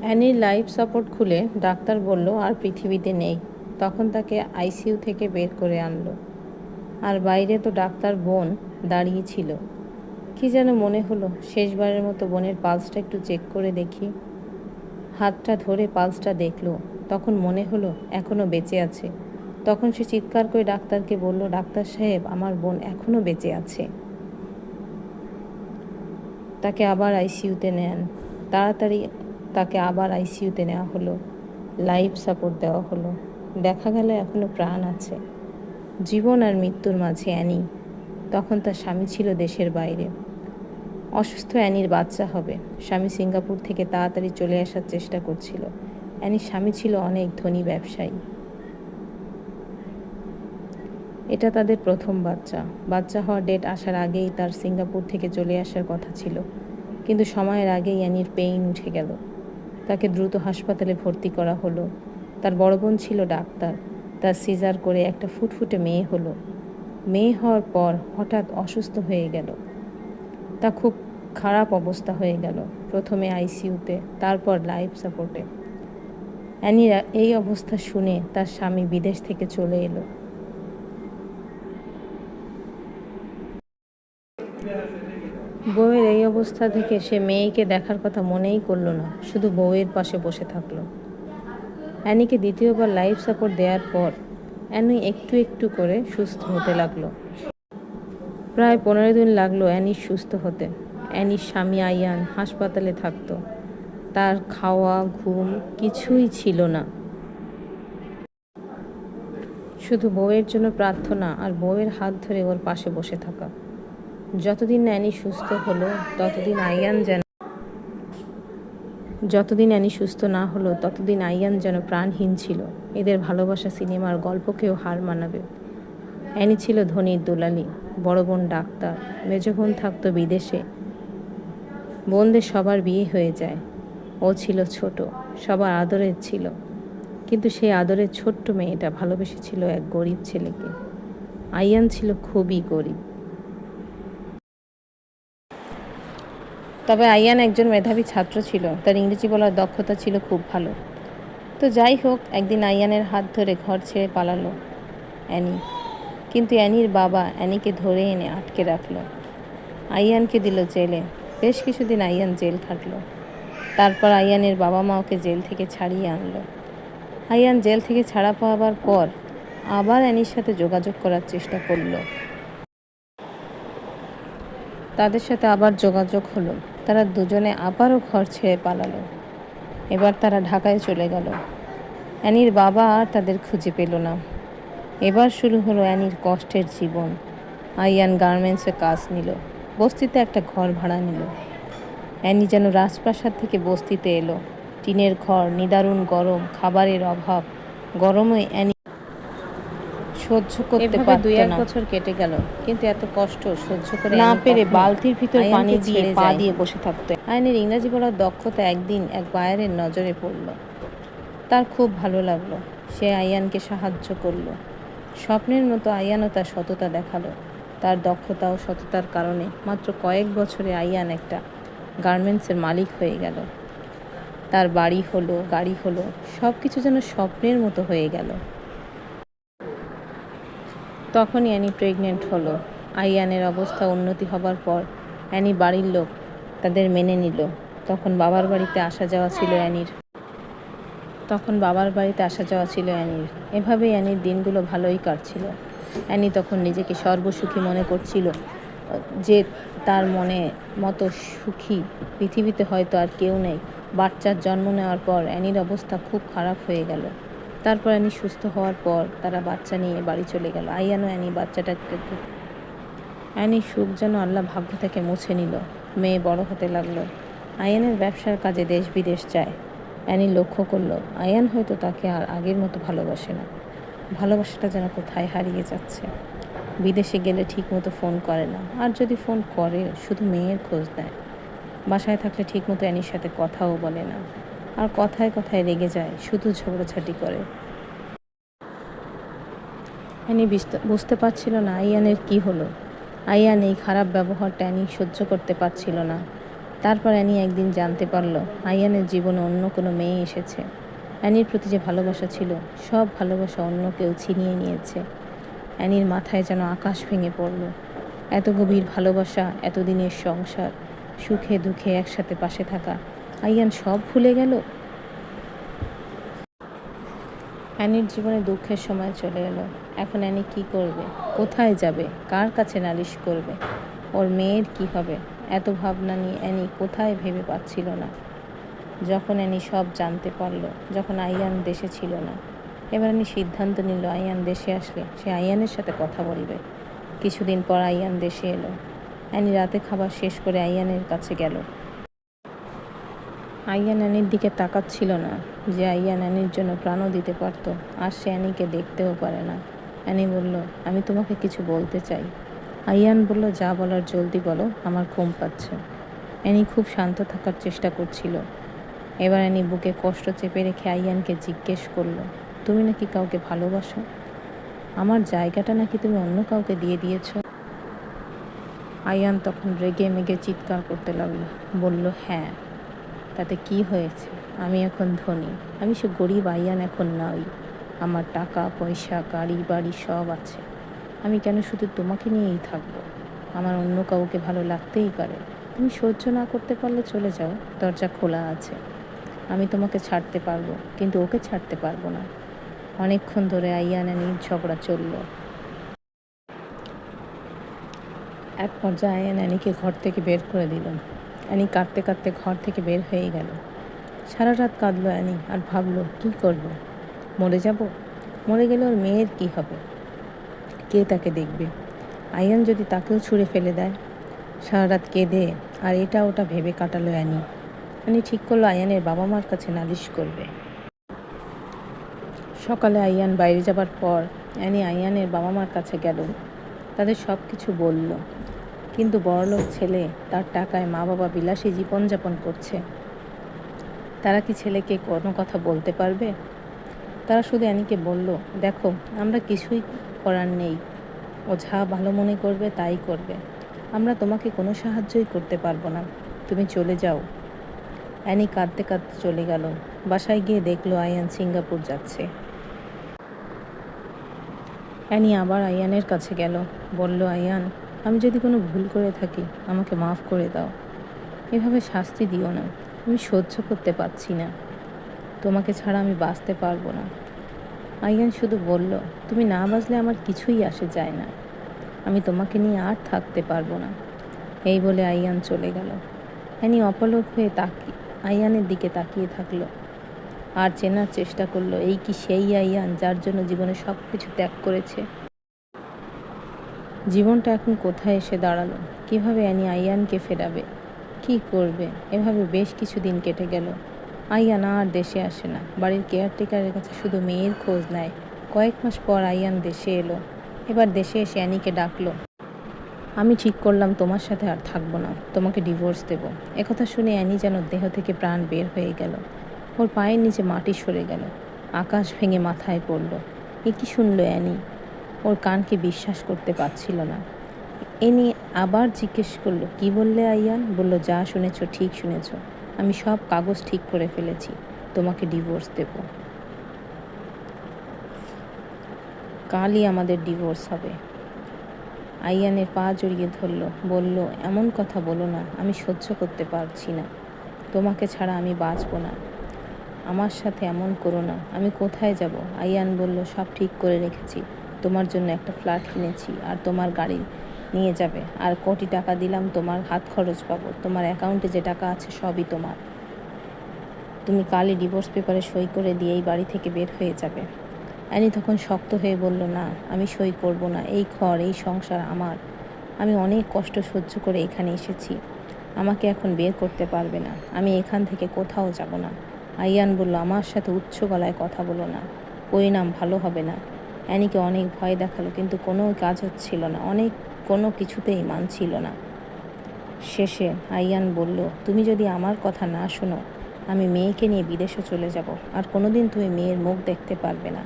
অ্যানির life support খুলে doctor বলল, আর পৃথিবীতে নেই। তখন তাকে আইসিইউ থেকে বের করে আনলো। আর বাইরে তো ডাক্তার বোন দাঁড়িয়ে ছিল। কি যেন মনে হলো, শেষবারের মতো বোনের পালসটা একটু চেক করে দেখি। হাতটা ধরে পালসটা দেখল। তখন মনে হলো এখনও বেঁচে আছে। তখন সে চিৎকার করে ডাক্তারকে বলল, ডাক্তার সাহেব, আমার বোন এখনও বেঁচে আছে। তাকে আবার আইসিইউতে নেন। তাড়াতাড়ি তাকে আবার আইসিইউতে নেওয়া হলো। লাইফ সাপোর্ট দেওয়া হলো। দেখা গেল এখনও প্রাণ আছে। জীবন আর মৃত্যুর মাঝে অ্যানি। তখন তার স্বামী ছিল দেশের বাইরে। অসুস্থ অ্যানির বাচ্চা হবে। স্বামী সিঙ্গাপুর থেকে তাড়াতাড়ি চলে আসার চেষ্টা করছিল। অ্যানির স্বামী ছিল অনেক ধনী ব্যবসায়ী। এটা তাদের প্রথম বাচ্চা। বাচ্চা হওয়ার ডেট আসার আগেই তার সিঙ্গাপুর থেকে চলে আসার কথা ছিল। কিন্তু সময়ের আগেই অ্যানির পেইন উঠে গেল। তাকে দ্রুত হাসপাতালে ভর্তি করা হলো। তার বড় বোন ছিল ডাক্তার। তার সিজার করে একটা ফুটফুটে মেয়ে হলো। মেয়ে হওয়ার পর হঠাৎ অসুস্থ হয়ে গেল। তা খুব খারাপ অবস্থা হয়ে গেল প্রথমে আইসিইউতে, তারপর লাইফ সাপোর্টে। অ্যানিরা এই অবস্থা শুনে তার স্বামী বিদেশ থেকে চলে এলো। বউয়ের এই অবস্থা থেকে সে মেয়েকে দেখার কথা মনেই করল না, শুধু বউয়ের পাশে বসে থাকল। অ্যানিকে দ্বিতীয়বার লাইফ সাপোর্ট দেওয়ার পর অ্যানি একটু একটু করে সুস্থ হতে লাগল। প্রায় পনেরো দিন লাগল অ্যানি সুস্থ হতে। অ্যানির স্বামী আয়ান হাসপাতালে থাকতো। তার খাওয়া, ঘুম কিছুই ছিল না। শুধু বউয়ের জন্য প্রার্থনা আর বউয়ের হাত ধরে ওর পাশে বসে থাকা। যতদিন অ্যানি সুস্থ হলো, ততদিন আয়ান যেন যতদিন অ্যানি সুস্থ না হলো, ততদিন আয়ান যেন প্রাণহীন ছিল। এদের ভালোবাসা সিনেমার গল্পকেও হার মানাবে। অ্যানি ছিল ধনীর দুলালি, বড় বোন ডাক্তার মেজ বোন থাকতো বিদেশে। বোনদের সবার বিয়ে হয়ে যায়। ও ছিল ছোট, সবার আদরের ছিল। কিন্তু সেই আদরের ছোট্ট মেয়েটা ভালোবেসেছিল এক গরিব ছেলেকে। আয়ান ছিল খুবই গরিব। তবে আয়ান একজন মেধাবী ছাত্র ছিল। তার ইংরেজি বলার দক্ষতা ছিল খুব ভালো। তো যাই হোক, একদিন আয়ানের হাত ধরে ঘর ছেড়ে পালালো অ্যানি। কিন্তু অ্যানির বাবা অ্যানিকে ধরে এনে আটকে রাখল। আয়ানকে দিল জেলে। বেশ কিছুদিন আয়ান জেল খাটলো। তারপর আয়ানের বাবা মা ওকে জেল থেকে ছাড়িয়ে আনলো। আয়ান জেল থেকে ছাড়া পাওয়ার পর আবার অ্যানির সাথে যোগাযোগ করার চেষ্টা করল। তাদের সাথে আবার যোগাযোগ হলো। তারা দুজনে আবারও ঘর ছেড়ে পালালো। এবার তারা ঢাকায় চলে গেল। অ্যানির বাবা আর তাদের খুঁজে পেল না। এবার শুরু হলো অ্যানির কষ্টের জীবন। আইয়ান গার্মেন্টসে কাজ নিল, বস্তিতে একটা ঘর ভাড়া নিল। অ্যানি যেন রাজপ্রাসাদ থেকে বস্তিতে এলো। টিনের ঘর, নিদারুণ গরম, খাবারের অভাব, গরমে অ্যানি সহ্য করতে পারত দুই এক বছর কেটে গেল। কিন্তু এত কষ্ট সহ্য করে না পেরে বালতির ভিতর পানি দিয়ে পা দিয়ে বসে থাকতো। আয়নের ইংরাজি বলার দক্ষতা একদিন এক বায়ারের নজরে পড়ল। তার খুব ভালো লাগল। সে আয়ানকে সাহায্য করল। স্বপ্নের মতো আয়ানও তার সততা দেখাল। তার দক্ষতা ও সততার কারণে মাত্র কয়েক বছরে আয়ান একটা গার্মেন্টসের মালিক হয়ে গেল। তার বাড়ি হলো গাড়ি হলো সব কিছু যেন স্বপ্নের মতো হয়ে গেল। তখনই অ্যানি প্রেগনেন্ট হলো। আইয়ানের অবস্থা উন্নতি হবার পর অ্যানি বাড়ির লোক তাদের মেনে নিল। তখন বাবার বাড়িতে আসা যাওয়া ছিল অ্যানির। তখন বাবার বাড়িতে আসা যাওয়া ছিল অ্যানির। এভাবেই অ্যানির দিনগুলো ভালোই কাটছিল। অ্যানি তখন নিজেকে সর্বসুখী মনে করছিল, যে তার মনে মতো সুখী। পৃথিবীতে হয়তো আর কেউ নেই। বাচ্চার জন্ম নেওয়ার পর অ্যানির অবস্থা খুব খারাপ হয়ে গেল। তারপর অ্যানি সুস্থ হওয়ার পর তারা বাচ্চা নিয়ে বাড়ি চলে গেল। আইয়ানো অ্যানি বাচ্চাটাকে অ্যানি সুখ যেন আল্লাহ ভাগ্য থেকে মুছে নিল। মেয়ে বড় হতে লাগল। আয়ানের ব্যবসার কাজে দেশ বিদেশ যায়। অ্যানি লক্ষ্য করল আয়ান হয়তো তাকে আর আগের মতো ভালোবাসে না। ভালোবাসাটা যেন কোথায় হারিয়ে যাচ্ছে। বিদেশে গেলে ঠিক মতো ফোন করে না। আর যদি ফোন করে, শুধু মেয়ের খোঁজ দেয় বাসায় থাকলে ঠিক মতো অ্যানির সাথে কথাও বলে না। আর কথায় কথায় রেগে যায়, শুধু ঝগড়াঝাটি করে। অ্যানি বুঝতে- পারছিল না আইয়ানের কি হলো। আইয়ান এই খারাপ ব্যবহারটা অ্যানি সহ্য করতে পারছিল না। তারপর অ্যানি একদিন জানতে পারল, আইয়ানের জীবনে অন্য কোনো মেয়ে এসেছে। অ্যানির প্রতি যে ভালোবাসা ছিল, সব ভালোবাসা অন্য কেউ ছিনিয়ে নিয়েছে। অ্যানির মাথায় যেন আকাশ ভেঙে পড়ল। এত গভীর ভালোবাসা, এতদিনের সংসার, সুখে দুঃখে একসাথে পাশে থাকা আইয়ান সব ভুলে গেল? অ্যানির জীবনে দুঃখের সময় চলে এলো। এখন অ্যানি কি করবে? কোথায় যাবে? কার কাছে নালিশ করবে? ওর মেয়ের কি হবে? এত ভাবনা নিয়ে অ্যানি কোথায় ভেবে পাচ্ছিল না। যখন অ্যানি সব জানতে পারল, যখন আইয়ান দেশে ছিল না। এবার অ্যানি সিদ্ধান্ত নিল আইয়ান দেশে আসলে সে আইয়ানের সাথে কথা বলবে। কিছুদিন পর আইয়ান দেশে এলো। অ্যানি রাতে খাবার শেষ করে আইয়ানের কাছে গেল। আইয়ান অ্যানির দিকে তাকাচ্ছিল না যে আইয়া অ্যানির জন্য প্রাণও দিতে পারত, আর সে অ্যানিকে দেখতেও পারে না। অ্যানি বলল, আমি তোমাকে কিছু বলতে চাই। আইয়ান বলল, যা বলার জলদি বলো, আমার ঘুম পাচ্ছে। অ্যানি খুব শান্ত থাকার চেষ্টা করছিল। এবার অ্যানি বুকে কষ্ট চেপে রেখে আইয়ানকে জিজ্ঞেস করল, তুমি নাকি কাউকে ভালোবাসো? আমার জায়গাটা নাকি তুমি অন্য কাউকে দিয়ে দিয়েছ? আয়ান তখন রেগে মেগে চিৎকার করতে লাগল, বলল হ্যাঁ। তাতে কি হয়েছে? আমি এখন ধনী। আমি সে গরিব আইয়ান এখন নই। আমার টাকা, পয়সা, গাড়ি, বাড়ি সব আছে। আমি কেন শুধু তোমাকে নিয়েই থাকব? আমার অন্য কাউকে ভালো লাগতেই পারে। তুমি সহ্য না করতে পারলে চলে যাও। দরজা খোলা আছে। আমি তোমাকে ছাড়তে পারব, কিন্তু ওকে ছাড়তে পারব না। অনেকক্ষণ ধরে আইয়ান আনির ঝগড়া চলল। এক পর্যায়ে আয়ান অ্যানিকে ঘর থেকে বের করে দিল। অ্যানি কাঁদতে কাঁদতে ঘর থেকে বের হয়ে গেল। সারা রাত কাঁদলো অ্যানি আর ভাবলো, কী করব? মরে যাব? মরে গেলে ওর মেয়ের কী হবে? কে তাকে দেখবে? আয়ান যদি তাকেও ছুঁড়ে ফেলে দেয়? সারা রাত কেঁদে আর এটা ওটা ভেবে কাটালো অ্যানি। অ্যানি ঠিক করল আয়ানের বাবা মার কাছে নালিশ করবে। সকালে আয়ান বাইরে যাবার পর অ্যানি আয়ানের বাবা মার কাছে গেল। তাদের সব কিছু বলল। কিন্তু বড়লোক ছেলে তার টাকায় মা বাবা বিলাসী জীবনযাপন করছে। তারা কি ছেলেকে কোনো কথা বলতে পারবে? তারা শুধু অ্যানিকে বলল, দেখো, আমরা কিছুই করার নেই। ও যা ভালো মনে করবে, তাই করবে। আমরা তোমাকে কোনো সাহায্যই করতে পারব না। তুমি চলে যাও। অ্যানি কাঁদতে কাঁদতে চলে গেল। বাসায় গিয়ে দেখল আয়ান সিঙ্গাপুর যাচ্ছে। অ্যানি আবার আয়ানের কাছে গেল। বলল, আয়ান আমি যদি কোনো ভুল করে থাকি, আমাকে মাফ করে দাও। এভাবে শাস্তি দিও না। আমি সহ্য করতে পারছি না। তোমাকে ছাড়া আমি বাঁচতে পারব না। আইয়ান শুধু বলল, তুমি না বাঁচলে আমার কিছুই আসে যায় না। আমি তোমাকে নিয়ে আর থাকতে পারব না। এই বলে আইয়ান চলে গেল। অ্যানি অপলক হয়ে তাকি, আইয়ানের দিকে তাকিয়ে থাকল। আর চেনার চেষ্টা করল, এই কি সেই আইয়ান যার জন্য জীবনে সব কিছু ত্যাগ করেছে? জীবনটা এখন কোথায় এসে দাঁড়াল? কীভাবে অ্যানি আইয়ানকে ফেরাবে? কি করবে? এভাবে বেশ কিছু দিন কেটে গেল। আইয়ান আর দেশে আসে না। বাড়ির কেয়ারটেকারের কাছে শুধু মেয়ের খোঁজ নেয়। কয়েক মাস পর আইয়ান দেশে এলো। এবার দেশে এসে অ্যানিকে ডাকলো। আমি ঠিক করলাম, তোমার সাথে আর থাকব না। তোমাকে ডিভোর্স দেব। একথা শুনে অ্যানি যেন দেহ থেকে প্রাণ বের হয়ে গেল। ওর পায়ের নিচে মাটি সরে গেল। আকাশ ভেঙে মাথায় পড়ল। এ কি শুনলো অ্যানি? ওর কানকে বিশ্বাস করতে পারছিল না। এ নিয়ে আবার জিজ্ঞেস করল, কি বললে আইয়ান? বলল, যা শুনেছ, ঠিক শুনেছ। আমি সব কাগজ ঠিক করে ফেলেছি। তোমাকে ডিভোর্স দেব। কালই আমাদের ডিভোর্স হবে। আইয়ানের পা জড়িয়ে ধরল, বলল, এমন কথা বলো না, আমি সহ্য করতে পারছি না। তোমাকে ছাড়া আমি বাঁচব না। আমার সাথে এমন করো না, আমি কোথায় যাব? আইয়ান বলল, সব ঠিক করে রেখেছি। তোমার জন্য একটা ফ্ল্যাট কিনেছি আর তোমার গাড়ি নিয়ে যাবে। আর কোটি টাকা দিলাম তোমার হাত খরচ পাবো তোমার অ্যাকাউন্টে যে টাকা আছে সবই তোমার। তুমি কালই ডিভোর্স পেপারে সই করে দিয়ে এই বাড়ি থেকে বের হয়ে যাবে। অ্যানি তখন শক্ত হয়ে বলল, না, আমি সই করব না। এই ঘর, এই সংসার আমার। আমি অনেক কষ্ট সহ্য করে এখানে এসেছি। আমাকে এখন বের করতে পারবে না। আমি এখান থেকে কোথাও যাব না। আইয়ান বলল, আমার সাথে উচ্চ গলায় কথা বলো না। পরিণাম ভালো হবে না। অ্যানিকে অনেক ভয় দেখাল, কিন্তু কোনো কাজ হচ্ছিল না। অনেক, কোনো কিছুতেই মানছিল না। শেষে আইয়ান বলল, তুমি যদি আমার কথা না শোনো, আমি মেয়েকে নিয়ে বিদেশে চলে যাব, আর কোনোদিন তুমি মেয়ের মুখ দেখতে পারবে না।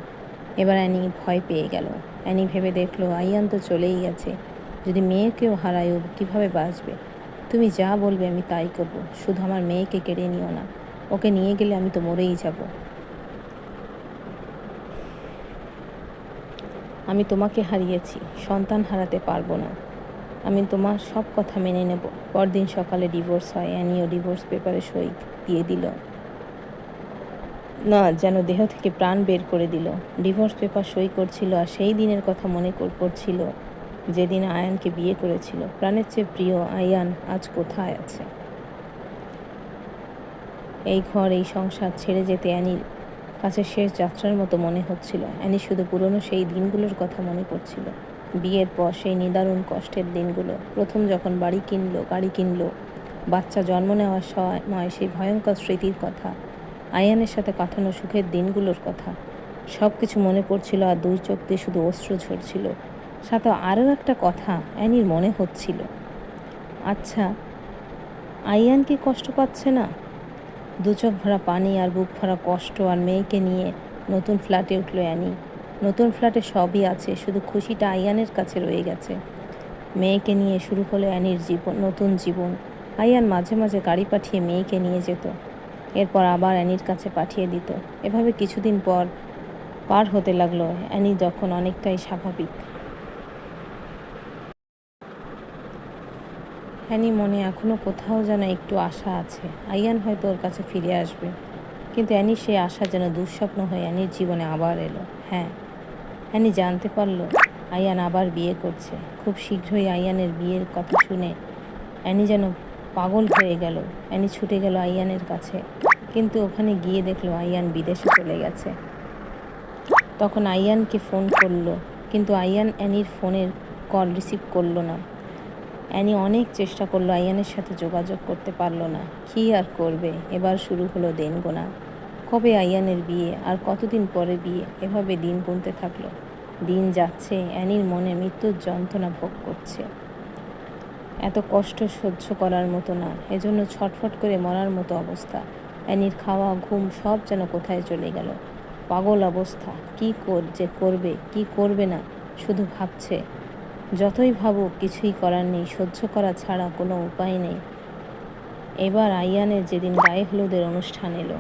এবার অ্যানি ভয় পেয়ে গেল। অ্যানি ভেবে দেখল, আইয়ান তো চলেই গেছে। যদি মেয়েকেও হারায়, ও কীভাবে বাঁচবে? তুমি যা বলবে আমি তাই করব। শুধু আমার মেয়েকে কেড়ে নিও না। ওকে নিয়ে গেলে আমি তো মরেই যাব। আমি তোমাকে হারিয়েছি, সন্তান হারাতে পারব না। আমি তোমার সব কথা মেনে নেব। পরদিন সকালে ডিভোর্স হয় অ্যানিও ডিভোর্স পেপারে সই দিয়ে দিল। না, যেন দেহ থেকে প্রাণ বের করে দিল। ডিভোর্স পেপার সই করছিল আর সেই দিনের কথা মনে কর- পড়ছিল যেদিন আয়ানকে বিয়ে করেছিল। প্রাণের চেয়ে প্রিয় আয়ান আজ কোথায় আছে? এই ঘর, এই সংসার ছেড়ে যেতে অ্যানির কাছে শেষ যাত্রার মতো মনে হচ্ছিল। অ্যানি শুধু পুরনো সেই দিনগুলোর কথা মনে পড়ছিল বিয়ের পর সেই নিদারুণ কষ্টের দিনগুলো। প্রথম যখন বাড়ি কিনলো, গাড়ি কিনলো, বাচ্চা জন্ম নেওয়ার সময় সেই ভয়ঙ্কর স্মৃতির কথা, আয়ানের সাথে কাটানো সুখের দিনগুলোর কথা সব কিছু মনে পড়ছিল আর দুই চোখ দিয়ে শুধু অশ্রু ঝরছিল। সাথে আরও একটা কথা অ্যানির মনে হচ্ছিল। আচ্ছা আয়ান কি কষ্ট পাচ্ছে না? দু চোখ ভরা পানি আর বুক ভরা কষ্ট আর মেয়েকে নিয়ে নতুন ফ্ল্যাটে উঠল অ্যানি। নতুন ফ্ল্যাটে সবই আছে, শুধু খুশিটা আয়ানের কাছে রয়ে গেছে। মেয়েকে নিয়ে শুরু হলো অ্যানির জীবন, নতুন জীবন। আয়ান মাঝে মাঝে গাড়ি পাঠিয়ে মেয়েকে নিয়ে যেত। এরপর আবার অ্যানির কাছে পাঠিয়ে দিত। এভাবে কিছুদিন পর পার হতে লাগল। অ্যানি যখন অনেকটাই স্বাভাবিক। অ্যানি মনে এখনও কোথাও যেন একটু আশা আছে। আইয়ান হয়তো ওর কাছে ফিরে আসবে। কিন্তু অ্যানি সেই আশা যেন দুঃস্বপ্ন হয়ে অ্যানির জীবনে আবার এলো। হ্যাঁ অ্যানি জানতে পারল আয়ান আবার বিয়ে করছে। খুব শীঘ্রই আয়ানের বিয়ের কথা শুনে অ্যানি যেন পাগল হয়ে গেল। অ্যানি ছুটে গেল আয়ানের কাছে। কিন্তু ওখানে গিয়ে দেখল আয়ান বিদেশে চলে গেছে। তখন আয়ানকে ফোন করল, কিন্তু আয়ান অ্যানির ফোনের কল রিসিভ করল না। অ্যানি অনেক চেষ্টা করল আয়ানের সাথে যোগাযোগ করতে পারল না। কী আর করবে? এবার শুরু হলো দিন গোনা। কবে আয়ানের বিয়ে? আর কতদিন পরে বিয়ে? এভাবে দিন গুনতে থাকল। দিন যাচ্ছে, অ্যানির মনে মৃত্যুর যন্ত্রণা ভোগ করছে। এত কষ্ট সহ্য করার মতো না, এজন্য ছটফট করে মরার মতো অবস্থা। অ্যানির খাওয়া, ঘুম সব যেন কোথায় চলে গেল। পাগল অবস্থা। কি কর, যে করবে, কি করবে না? শুধু ভাবছে। যতই ভাবুক, কিছুই করার নেই, সহ্য করা ছাড়া কোনো উপায় নেই। এবার আইয়ানের যেদিন গায়ে হলুদের অনুষ্ঠান এলো।